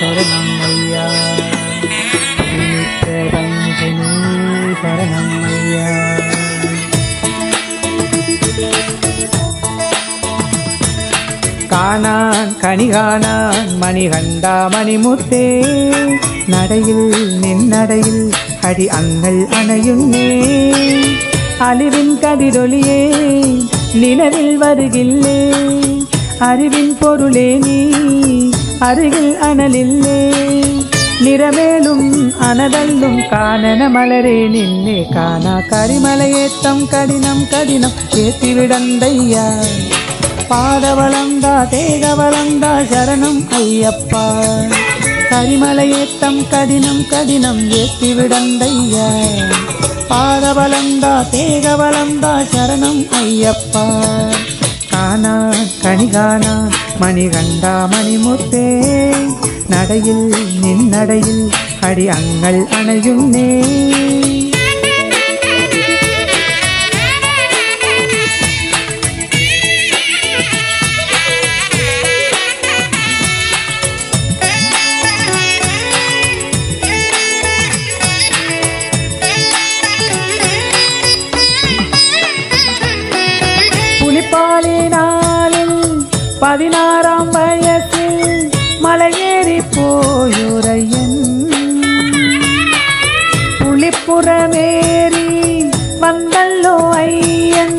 சரணம் ஐயா. நிமித்த சரணம் ஐயா காணான் கனிகாணான் மணிகண்டா மணிமுத்தே. நடையில் நின்னடையில் அடி அங்கள் அணையுன்னே அழிவின் கதிரொலியே நிலவில் வருகில்லே. அறிவின் பொருளே நீ. அருகில் அனலில்லே. நிறமேலும் அனதல்லும் காணன மலரே நின்னே. காணா கரிமலையேத்தம் கடினம் கடினம் ஏத்திவிடந்தையா பாதவளந்தா தேகவளந்தா சரணம் ஐயப்பா. கரிமலையேத்தம் கடினம் கடினம் ஏத்திவிடந்தையா பாதவளந்தா தேகவளந்தா சரணம் ஐயப்பா. காணா கனிகானா மணிகண்டா மணிமுத்தே. நடையில் நின்னடையில் அடி அங்கள் அணையுன்னே புலிப்பாலினாலில் பதினாறாம் வயசில் மலையேறி போயுரையன் புலிப்புறமேறி வந்தல்லோ ஐயன்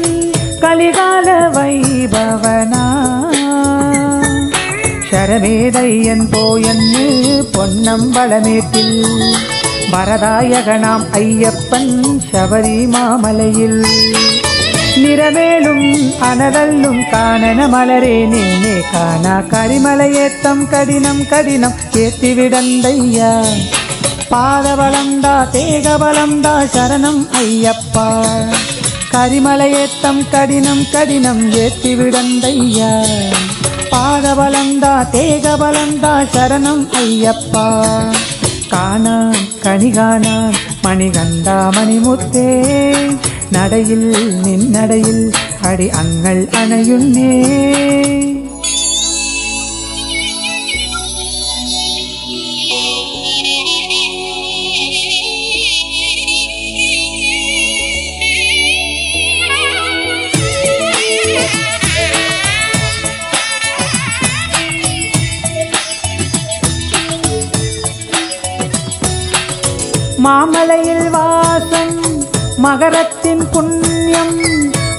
கலிகால வைபவனா. சரமேதையன் போயன்னு பொன்னம்பலமேட்டில் வரதாயகனாம் ஐயப்பன் சபரிமாமலையில். நிறவேலும் அனலல்லும் காணன மலரே நீனே காணா கரிமலை ஏத்தம் கடினம் கடினம் ஏத்திவிடந்தையா பாதபலந்தா தேகபலந்தா சரணம் ஐயப்பா. கரிமலை ஏத்தம் கடினம் கடினம் ஏத்திவிடந்தையா பாதபலந்தா தேகபலந்தா சரணம் ஐயப்பா. காணாம் கனிகானாம் மணிகண்டா மணிமுத்தே. நடையில் நின்னடையில் அடி அங்கள் அணையுண்ணே. மாமலையில் வாசம் மகரத்தின் புண்ணியம்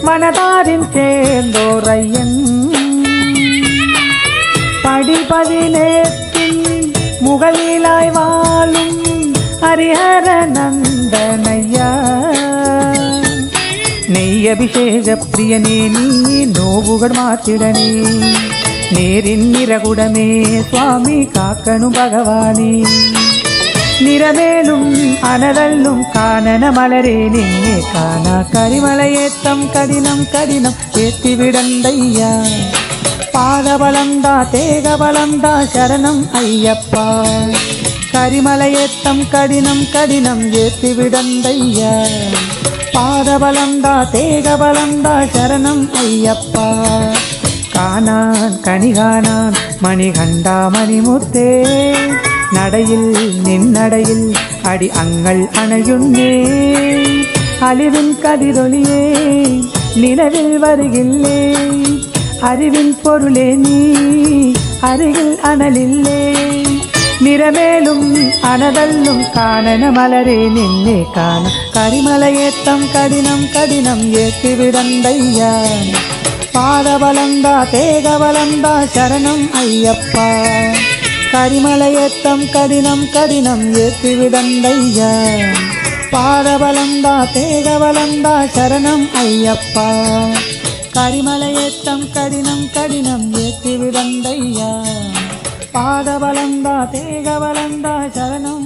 மனதாரின் சேர்ந்தோரையன் படிபதினேத்தின் முகலிலாய் வாழும் ஹரிஹர நந்தனையா. நெய் அபிஷேக பிரியனே நீ நோவுகள் மாத்திடனே. நேரின் நிறகுடமே சுவாமி காக்கணும் பகவானே. நிறமேலும் அனதல்லும் காணன மலரே நின்னே காணா. கரிமலையேத்தம் கடினம் கடினம் ஏத்தி விடந்தையா. பாதபலந்தா தேகபலந்தா சரணம் ஐயப்பா. கரிமலையேத்தம் கடினம் கடினம் ஏத்தி விடந்தையா. பாதபலந்தா தேகபலந்தா சரணம் ஐயப்பா. காணான் கனி காணான் மணிகண்டா மணிமுத்தே. நடையில் நின்னடையில் அடி அங்கள் அணையுன்னே அழிவின் கதிரொலியே நிலவில் வருகில்லே அறிவின் பொருளே நீ அருகில் அனலில்லே நிறமேலும் அனதல்லும் காணன மலரே நின்னே காண. கரிமலையேத்தம் கடினம் கடினம் ஏத்தி விடந்தையா பாதபலந்தா தேகபலந்தா சரணம் ஐயப்பா. கரிமலையேத்தம் கடினம் கடினம் ஏத்தி விடந்தையா பாதபலந்தா தேகபலந்தா சரணம் ஐயப்பா. கரிமலையேத்தம் கடினம் கடினம் ஏத்தி விடந்தையா பாதபலந்தா தேகபலந்தா சரணம்